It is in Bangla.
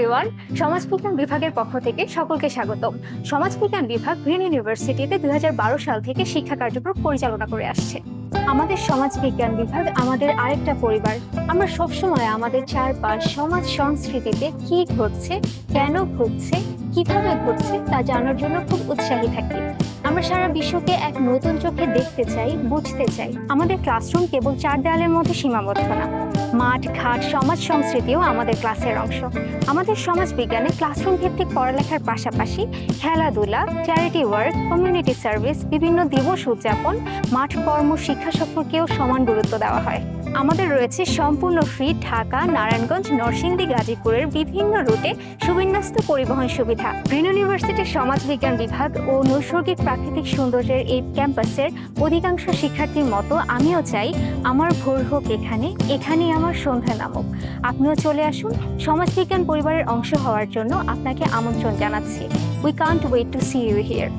এভরিওয়ান সমাজবিজ্ঞান বিভাগের পক্ষ থেকে সকলকে স্বাগতম। সমাজবিজ্ঞান বিভাগ গ্রিন ইউনিভার্সিটিতে দুই সাল থেকে শিক্ষা কার্যক্রম পরিচালনা করে আসছে। আমাদের সমাজবিজ্ঞান বিভাগ আমাদের আরেকটা পরিবার। আমরা সবসময় আমাদের চারপাশ সমাজ সংস্কৃতিতে কি ঘটছে, কেন ঘটছে, কীভাবে ঘটছে তা জানার জন্য খুব উৎসাহী থাকি। আমরা সারা বিশ্বকে এক নতুন চোখে দেখতে চাই, বুঝতে চাই। আমাদের ক্লাসরুম কেবল চার দেওয়ালের মধ্যে সীমাবদ্ধ না। মাঠ, ঘাট, সমাজ সংস্কৃতিও আমাদের ক্লাসের অংশ। আমাদের সমাজ বিজ্ঞানে ক্লাসরুম ভিত্তিক পড়ালেখার পাশাপাশি খেলাধুলা চ্যারিটি ওয়ার্ক কমিউনিটি সার্ভিস বিভিন্ন দিবস উদযাপন, মাঠ কর্ম, শিক্ষা সফরকেও সমান গুরুত্ব দেওয়া হয়। আমাদের রয়েছে সম্পূর্ণ ফ্রি ঢাকা, নারায়ণগঞ্জ, নরসিংদী, গাজীপুরের বিভিন্ন রুটে সুবিন্যস্ত পরিবহন সুবিধা। গ্রিন ইউনিভার্সিটির সমাজবিজ্ঞান বিভাগ ও নৈসর্গিক প্রাকৃতিক সৌন্দর্যের এই ক্যাম্পাসের অধিকাংশ শিক্ষার্থীর মতো আমিও চাই আমার ভোর হোক এখানে, এখানেই আমার সন্ধ্যা নামক। আপনিও চলে আসুন, সমাজবিজ্ঞান পরিবারের অংশ হওয়ার জন্য আপনাকে আমন্ত্রণ জানাচ্ছি। We can't wait to see you here